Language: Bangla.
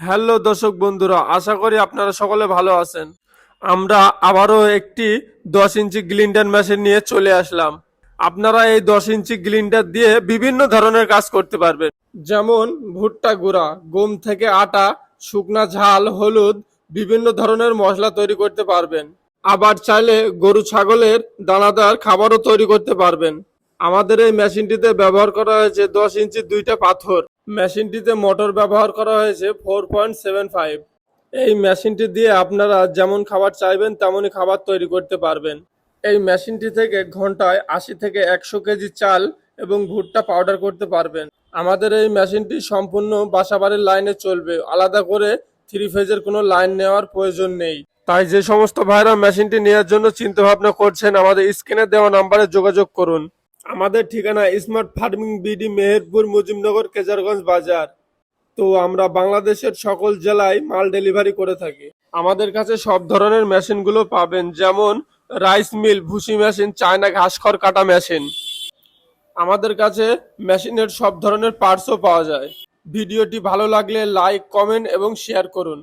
হ্যালো দর্শক বন্ধুরা, আশা করি আপনারা সকলে ভালো আছেন। আমরা আবারও একটি দশ ইঞ্চি গ্লিন্ডার মেশিন নিয়ে চলে আসলাম। আপনারা এই দশ ইঞ্চি গ্লিন্ডার দিয়ে বিভিন্ন ধরনের কাজ করতে পারবেন। যেমন ভুট্টা গুঁড়া, গম থেকে আটা, শুকনা ঝাল, হলুদ, বিভিন্ন ধরনের মশলা তৈরি করতে পারবেন। আবার চাইলে গরু ছাগলের দানাদার খাবারও তৈরি করতে পারবেন। আমাদের এই মেশিনটিতে ব্যবহার করা হয়েছে দশ ইঞ্চি দুইটা পাথর। মেশিনটিতে মোটর ব্যবহার করা হয়েছে ফোর পয়েন্ট সেভেন ফাইভ এই মেশিনটি দিয়ে আপনারা যেমন খাবার চাইবেন, তেমনই খাবার তৈরি করতে পারবেন। এই মেশিনটি থেকে ঘন্টায় আশি থেকে একশো কেজি চাল এবং ভুট্টা পাউডার করতে পারবেন। আমাদের এই মেশিনটি সম্পূর্ণ বাসাবাড়ির লাইনে চলবে। আলাদা করে থ্রি ফেজের কোনো লাইন নেওয়ার প্রয়োজন নেই। তাই যে সমস্ত ভাইরা মেশিনটি নেওয়ার জন্য চিন্তা ভাবনা করছেন, আমাদের স্ক্রিনে দেওয়া নাম্বারে যোগাযোগ করুন। আমাদের ঠিকানা smart farming BD Meherpur Mujibnagar Kejarganj বাজার। তো আমরা বাংলাদেশের সকল জেলায় মাল ডেলিভারি করে থাকি। আমাদের কাছে সব ধরনের মেশিনগুলো পাবেন, যেমন রাইস মিল, ভুসি মেশিন, চায়না ঘাস খড় কাটা মেশিন। আমাদের কাছে মেশিনের সব ধরনের পার্টসও পাওয়া যায়। ভিডিওটি ভালো লাগলে লাইক কমেন্ট এবং শেয়ার করুন।